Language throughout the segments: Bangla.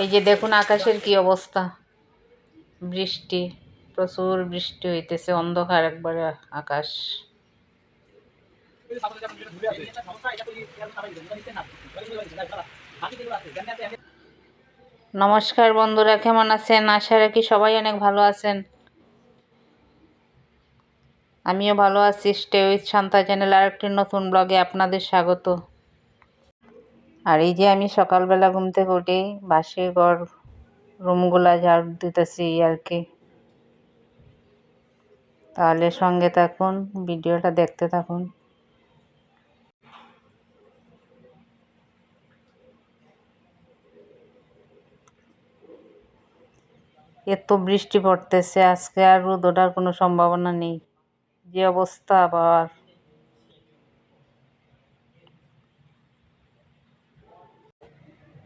এই যে দেখুন আকাশের কি অবস্থা। বৃষ্টি, প্রচুর বৃষ্টি হইতেছে, অন্ধকার একবারে আকাশ। নমস্কার বন্ধুরা, কেমন আছেন? আশা রাখি সবাই অনেক ভালো আছেন। আমিও ভালো আছি। স্টে উইথ শান্তা চ্যানেল আর একটি নতুন ব্লগে আপনাদের স্বাগত। আর এই যে আমি সকালবেলা ঘুম থেকে উঠি বাসে ঘর রুমগুলা ঝাড় দিতেছি আর কি। তাহলে সঙ্গে থাকুন, ভিডিওটা দেখতে থাকুন। এত বৃষ্টি পড়তেছে, আজকে আর রোদ ওঠার কোনো সম্ভাবনা নেই। যে অবস্থা আবার।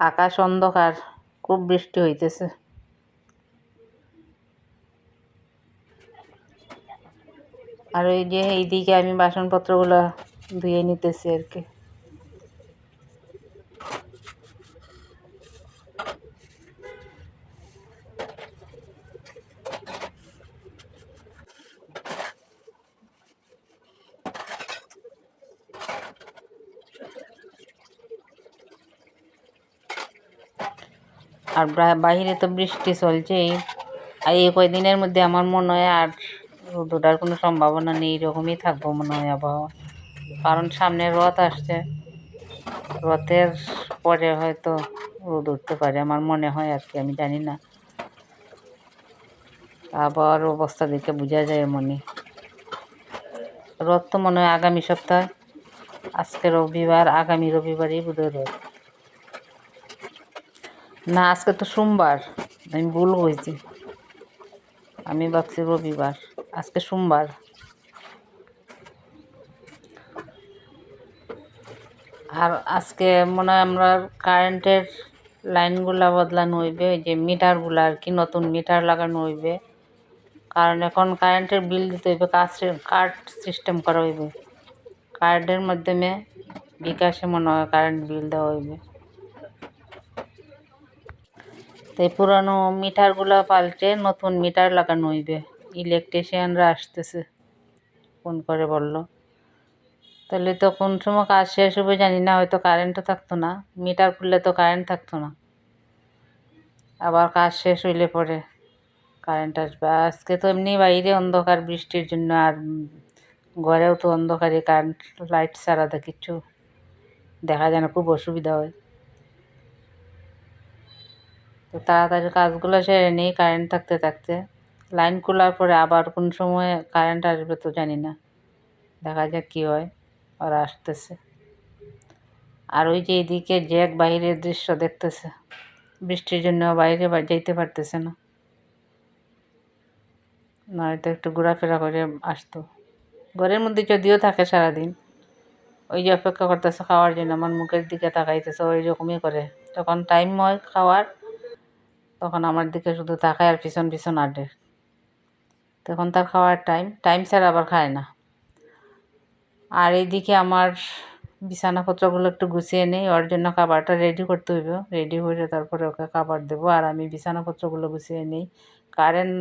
আকাশ অন্ধকার, খুব বৃষ্টি হইতেছে। আর ওই যে এইদিকে আমি বাসনপত্রগুলো ধুয়ে নিতেছি আর কি। আর বাহিরে তো বৃষ্টি চলছেই। আর এই কয়দিনের মধ্যে আমার মনে হয় আর রোদ ওঠার কোনো সম্ভাবনা নেই, এরকমই থাকব মনে হয় আবহাওয়া। কারণ সামনে রথ আসছে। রথের পরে হয়তো রোদ উঠতে পারে আমার মনে হয় আর কি, আমি জানি না। আবার অবস্থা দেখে বোঝা যায় মনে। রথ তো মনে হয় আগামী সপ্তাহ। আজকে রবিবার, আগামী রবিবারই বোধহয় রথ। না, আজকে তো সোমবার। আমি ভুল হয়েছি আমি ভাবছি রবিবার। আজকে সোমবার। আর আজকে মনে হয় আমরা কারেন্টের লাইনগুলা বদলানো হইবে, ওই যে মিটারগুলো আর কি, নতুন মিটার লাগানো হইবে। কারণ এখন কারেন্টের বিল দিতে হইবে কার্ড সিস্টেম করা হইবে। কার্ডের মাধ্যমে বিকাশে মনে হয় কারেন্ট বিল দেওয়া হইবে। তো এই পুরানো মিটারগুলো পাল্টে নতুন মিটার লাগানো হইবে। ইলেকট্রিশিয়ানরা আসতেছে। ফোন করে বলল। তাহলে তো কোন সময় কাজ শেষ হবে জানি না, হয়তো কারেন্টও থাকতো না। মিটার খুললে তো কারেন্ট থাকতো না। আবার কাজ শেষ হইলে পরে কারেন্ট আসবে। আজকে তো এমনি বাইরে অন্ধকার, বৃষ্টির জন্য আর ঘরেও তো অন্ধকারে কারেন্ট, লাইট ছাড়া তো কিচ্ছু দেখা যায় না। খুব অসুবিধা হয়। তো তাড়াতাড়ি কাজগুলো সেরে নিই কারেন্ট থাকতে থাকতে। লাইন খোলার পরে আবার কোন সময় কারেন্ট আসবে তো জানি না। দেখা যাক কী হয় ওরা আসতেছে। আর ওই যে এদিকে জ্যাক বাইরের দৃশ্য দেখতেছে, বৃষ্টির জন্য বাইরে যাইতে পারতেছে না। নয়তো একটু ঘোরাফেরা করে আসতো। ঘরের মধ্যে যদিও থাকে সারাদিন, ওই যে অপেক্ষা করতেছে খাওয়ার জন্য, আমার মুখের দিকে তাকাইতেছে ওই রকমই করে। যখন টাইম হয় খাওয়ার তখন আমার দিকে শুধু তাকায় আর পিছন পিছন আডে তখন তার খাওয়ার টাইম টাইম ছাড়া আবার খায় না। আর এইদিকে আমার বিছানাপত্রগুলো একটু গুছিয়ে নেই, ওর জন্য খাবারটা রেডি করতে হইব। রেডি করে তারপরে ওকে খাবার দেবো, আর আমি বিছানাপত্রগুলো গুছিয়ে নেই। কারেন্ট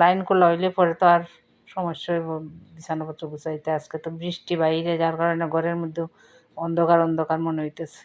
লাইনগুলো হইলে পরে তো আর সমস্যা হইব বিছানাপত্র গুছাইতে। আজকে তো বৃষ্টি বাইরে, যার কারণে ঘরের মধ্যে অন্ধকার অন্ধকার মনে হইতেছে।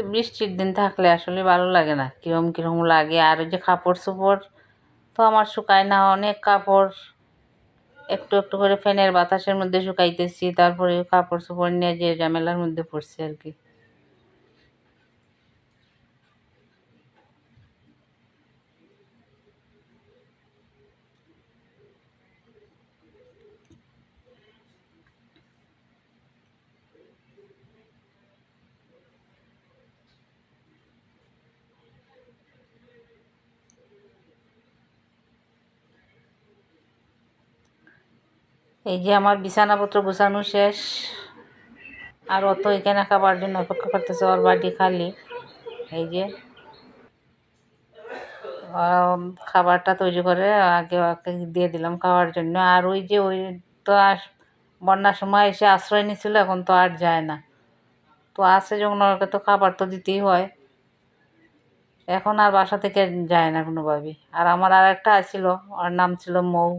তো বৃষ্টির দিন থাকলে আসলে ভালো লাগে না। কীরকম কীরকম লাগে, আর ওই যে কাপড় চোপড় তো আমার শুকায় না, অনেক কাপড়। একটু একটু করে ফ্যানের বাতাসের মধ্যে শুকাইতেছি, তারপরে কাপড় চোপড় নিয়ে যে ঝামেলার মধ্যে পড়ছে আর কি। এই যে আমার বিছানাপত্র গোছানো শেষ। আর অত এখানে খাবার জন্য অপেক্ষা করতেছে ওর বাড়ি খালি। এই যে খাবারটা তৈরি করে আগে ওকে দিয়ে দিলাম খাওয়ার জন্য। আর ওই যে ওই তো আস, বন্যার সময় এসে আশ্রয় নিছিল এখন তো আর যায় না। তো আসে যখন, ওকে তো খাবার তো দিতেই হয়। এখন আর বাসা থেকে যায় না কোনোভাবেই। আর আমার আর একটা আছিল, ওর নাম ছিল মৌ।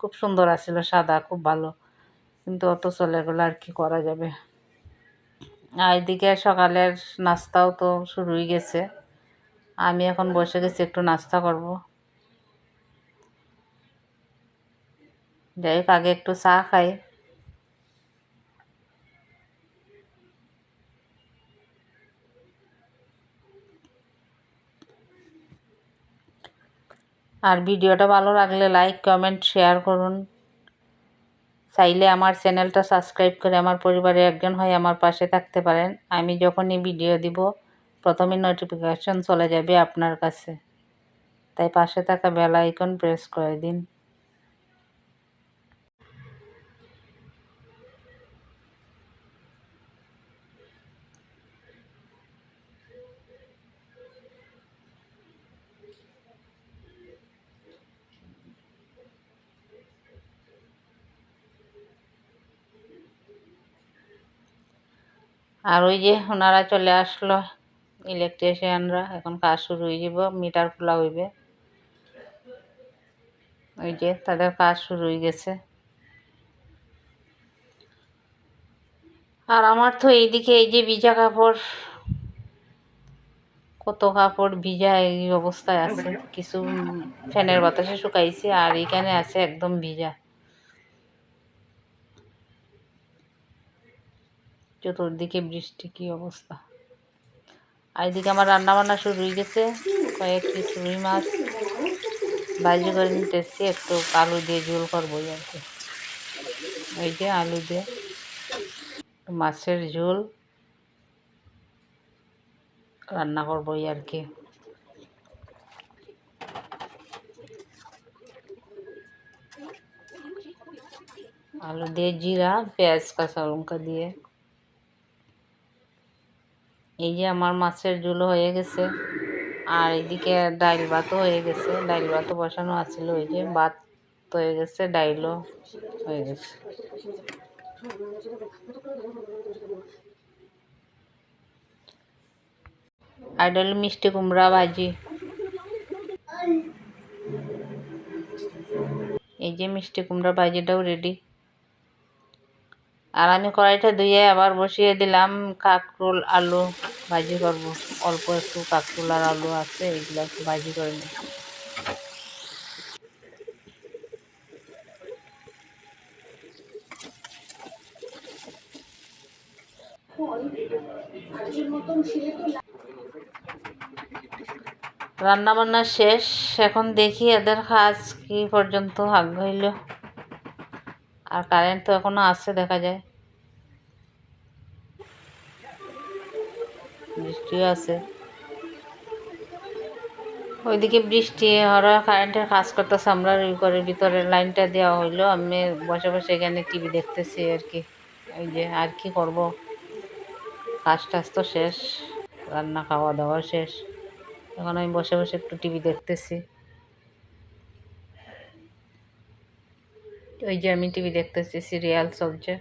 খুব সুন্দর আসছিল সাদা, খুব ভালো। কিন্তু অত চলে গেলো আর কি করা যাবে? আর এদিকে সকালের নাস্তাও তো শুরু হয়ে গেছে। আমি এখন বসে গেছি, একটু নাস্তা করব। যাই হোক, আগে একটু চা খাই। আর ভিডিওটা ভালো লাগলে লাইক কমেন্ট শেয়ার করুন। চাইলে আমার চ্যানেলটা সাবস্ক্রাইব করে আমার পরিবারে একজন হয়ে আমার পাশে থাকতে পারেন। আমি যখনই ভিডিও দিব, প্রথমে নোটিফিকেশন চলে যাবে আপনার কাছে। তাই পাশে থাকা বেল আইকন প্রেস করে দিন। আর ওই যে ওনারা চলে আসলো ইলেকট্রিশিয়ানরা এখন কাজ শুরু হয়ে যাব মিটার খোলা হইবে। ওই যে তাদের কাজ শুরু হয়ে গেছে। আর আমার তো এইদিকে এই যে ভিজা কাপড়, কত কাপড় ভিজা এই অবস্থায় আছে। কিছু ফ্যানের বাতাসে শুকাইছে, আর এখানে আছে একদম ভিজা। চতুর্দিকে বৃষ্টি, কি অবস্থা? আর এদিকে আমার রান্না বান্না শুরু হয়ে গেছে। কয়েক পিস রুই মাছ। ভাজি করে নিতেছি, একটু আলু দিয়ে ঝোল করব আর কি। ওই যে আলু দিয়ে। মাছের ঝোল। রান্না করব আর কি। আলু দিয়ে জিরা, পেঁয়াজ, কাঁচা লঙ্কা দিয়ে। এই যে আমার মাছের ঝোল হয়ে গেছে। আর এদিকে ডাইল ভাতও হয়ে গেছে। ডাইল ভাতও বসানো আছিল, ওই যে ভাত হয়ে গেছে, ডাইলও হয়ে গেছে। আর হলো মিষ্টি কুমড়া ভাজি। এই যে মিষ্টি কুমড়া ভাজিটাও রেডি আর আমি কড়াইটা ধুয়ে আবার বসিয়ে দিলাম কাঁকরোল, আলু ভাজি করব। অল্প একটু কাঁকরোল আর আলু আছে, এগুলো একটু ভাজি করে নিই। রান্না বান্না শেষ। এখন দেখি এদের কাজ কি পর্যন্ত ভাগ্য হইল। আর কারেন্ট তো এখনও আছে, দেখা যায়। বৃষ্টিও আছে। ওইদিকে বৃষ্টি ওরা কারেন্টের কাজ করতেছে আমরা ঘরের ভিতরে লাইনটা দেওয়া হইল। আমি বসে বসে এখানে টিভি দেখতেছি আর কি ওই যে আর কি করব? কাজ টাজ তো শেষ, রান্না খাওয়া দাওয়া শেষ। এখন আমি বসে বসে একটু টিভি দেখতেছি। ওই যে আমি টিভি দেখতেছি সিরিয়াল চলছে।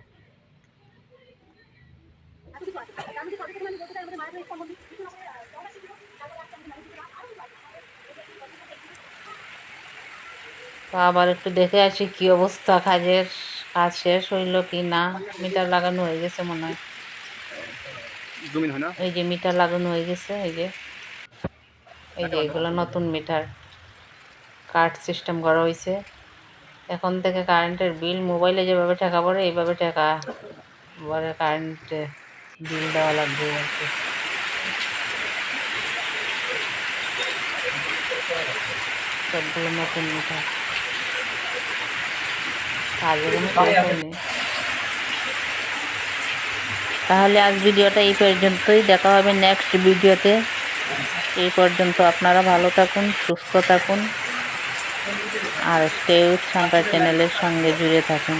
আবার একটু দেখে আসি কি অবস্থা কাজের কাজ শেষ হইল কি না? মিটার লাগানো হয়ে গেছে মনে হয়। এই যে মিটার লাগানো হয়ে গেছে এই যে। এই যে এগুলো নতুন মিটার। কার্ড সিস্টেম করা হয়েছে এখন থেকে কারেন্টের বিল মোবাইলে যেভাবে টাকা পড়ে এইভাবে টাকা পরে কারেন্টে বিল দেওয়া লাগবে আর কি। সবগুলো নতুন মিটার কাজের কোনো শেষ হয়নি তাহলে আজ ভিডিওটা এই পর্যন্তই। দেখা হবে নেক্সট ভিডিওতে। এই পর্যন্ত আপনারা ভালো থাকুন, সুস্থ থাকুন। আর স্টে উইথ শঙ্কর চ্যানেলের সঙ্গে জুড়ে থাকুন।